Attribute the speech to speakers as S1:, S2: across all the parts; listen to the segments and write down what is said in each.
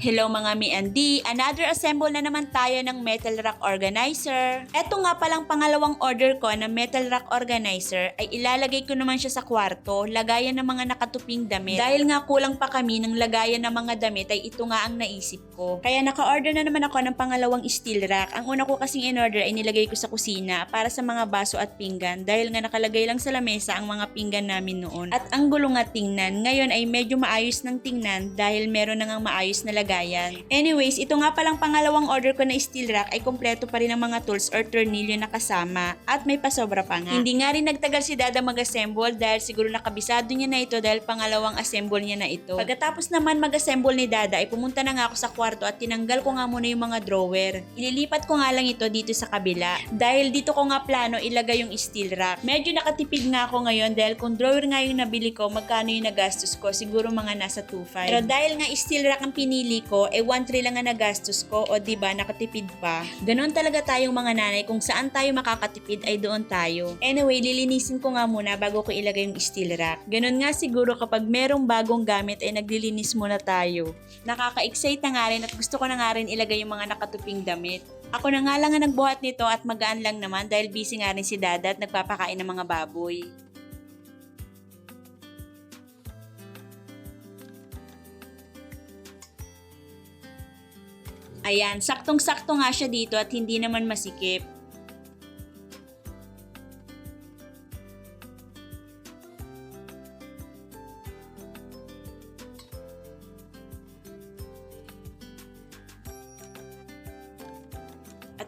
S1: Hello mga mi and D, another assemble na naman tayo ng metal rack organizer. Eto nga palang pangalawang order ko na metal rack organizer ay ilalagay ko naman siya sa kwarto, lagayan ng mga nakatuping damit. Dahil nga kulang pa kami ng lagayan ng mga damit ay ito nga ang naisip ko. Kaya naka-order na naman ako ng pangalawang steel rack. Ang una ko kasing in-order ay nilagay ko sa kusina para sa mga baso at pinggan dahil nga nakalagay lang sa lamesa ang mga pinggan namin noon. At ang gulo nga tingnan, ngayon ay medyo maayos ng tingnan dahil meron na ngang maayos na lagayan. Anyways, ito nga palang pangalawang order ko na steel rack ay kompleto pa rin ang mga tools or tornilyo na kasama at may pasobra pa nga. Hindi nga rin nagtagal si Dada mag-assemble dahil siguro nakabisado niya na ito dahil pangalawang assemble niya na ito. Pagkatapos naman mag-assemble ni Dada ay pumunta na nga ako sa kwarto at tinanggal ko nga muna yung mga drawer. Ililipat ko nga lang ito dito sa kabila dahil dito ko nga plano ilagay yung steel rack. Medyo nakatipid nga ako ngayon dahil kung drawer nga yung nabili ko, magkano yung nagastos ko? Siguro mga nasa 2.5. Pero dahil nga steel rack ang pinili ko, eh 1.3 lang ang nagastos ko o di ba nakatipid pa. Ganon talaga tayong mga nanay kung saan tayo makakatipid ay doon tayo. Anyway, lilinisin ko nga muna bago ko ilagay yung steel rack. Ganon nga siguro kapag merong bagong gamit ay naglilinis muna tayo. Nakaka-excite na nga rin at gusto ko na nga rin ilagay yung mga nakatuping damit. Ako na nga lang ang nagbuhat nito at magaan lang naman dahil busy nga rin si Dada at nagpapakain ng mga baboy. Ayan, saktong-sakto nga siya dito at hindi naman masikip.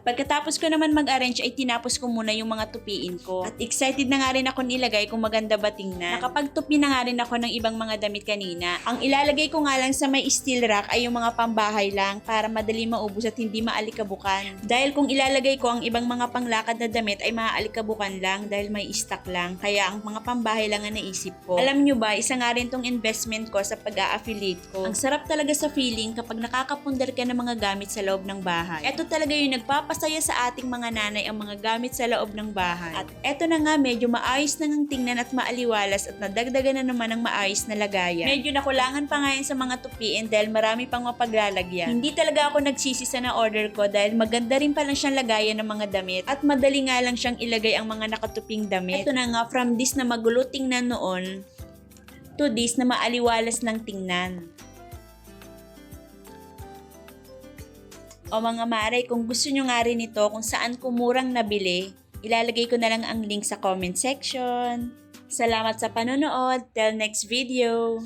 S1: Pagkatapos ko naman mag-arrange ay tinapos ko muna yung mga tupiin ko. At excited na nga rin ako nilagay kung maganda ba tingnan. Nakapagtupi na nga rin ako ng ibang mga damit kanina. Ang ilalagay ko nga lang sa may steel rack ay yung mga pambahay lang para madali maubos at hindi maalikabukan. Dahil kung ilalagay ko ang ibang mga panglakad na damit ay maaalikabukan lang dahil may stock lang. Kaya ang mga pambahay lang ang naisip ko. Alam nyo ba, isa nga rin tong investment ko sa pag-a-affiliate ko. Ang sarap talaga sa feeling kapag nakakapundar ka ng mga gamit sa loob ng bahay. Ito talaga yung nagpapasaya sa ating mga nanay ang mga gamit sa loob ng bahay. At eto na nga, medyo maayos na ng tingnan at maaliwalas at nadagdagan na naman ng maayos na lagayan. Medyo nakulangan pa nga yan sa mga tupiin dahil marami pang mapaglalagyan. Hindi talaga ako nagsisi sa na-order ko dahil maganda rin pala siyang lagayan ng mga damit at madali nga lang siyang ilagay ang mga nakatuping damit. Ito na nga, from this na magulo tingnan noon to this na maaliwalas ng tingnan. O mga mare, kung gusto nyo nga rin ito, kung saan ko murang nabili, ilalagay ko na lang ang link sa comment section. Salamat sa panonood. Till next video!